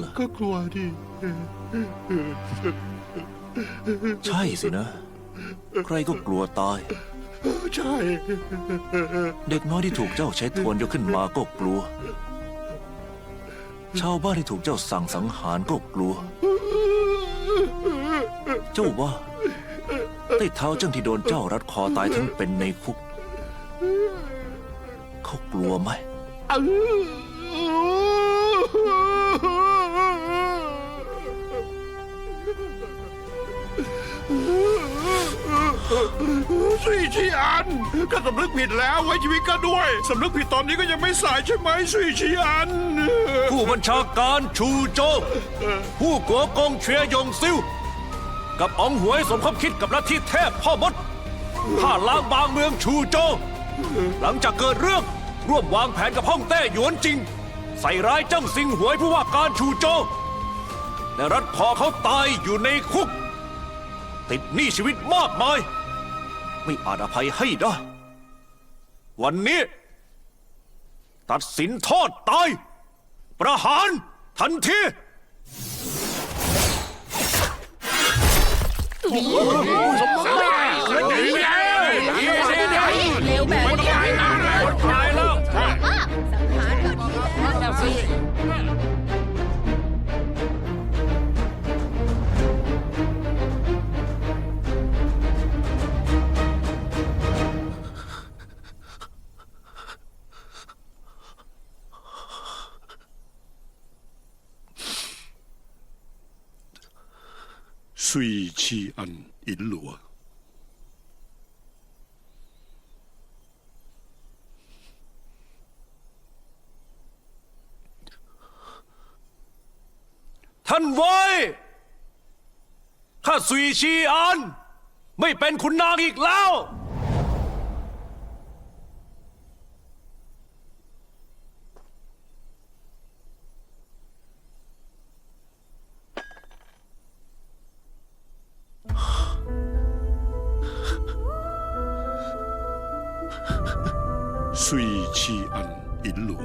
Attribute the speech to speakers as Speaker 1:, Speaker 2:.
Speaker 1: แล้วเหรอ
Speaker 2: ก็กลัวดิ
Speaker 1: ใช่สินะ ใครก็กลัวตาย
Speaker 2: ใช่
Speaker 1: เด็กน้อยที่ถูกเจ้าใช้ทวนยกขึ้นมาก็กลัว ชาวบ้านที่ถูกเจ้าสั่งสังหารก็กลัว เจ้าว่าใต้เท้าเจ้าที่โดนเจ้ารัดคอตายทั้งเป็นในคุก เขากลัวไหม
Speaker 2: สุยชีอันก็สำนึกผิดแล้วไว้ชีวิตก็ด้วยสำนึกผิดตอนนี้ก็ยังไม่สายใช่ไหมสุยชีอัน
Speaker 1: ผู้บัญชาการชูโจวผู้กัวกงเชียยงซิวกับอองหวยสมคบคิดกับลัทธิเทพพ่อมดข้าล้างบางเมืองชูโจวหลังจากเกิดเรื่องร่วมวางแผนกับฮ่องเต้หยวนจริง ใส่ร้ายจ้างสิงหวยผู้ว่าการชูโจวและรัดคอเขาตายอยู่ในคุก ติดหนี้ชีวิตมากมาย ไม่อาจอภัยให้ได้ วันนี้ ตัดสินโทษตาย ประหารทันที
Speaker 3: สุ
Speaker 2: ยชีอันอินหลัว
Speaker 1: ท่านไว้ข้าสุยชีอัน ไม่เป็นคุณนางอีกแล้ว
Speaker 2: Suy 引路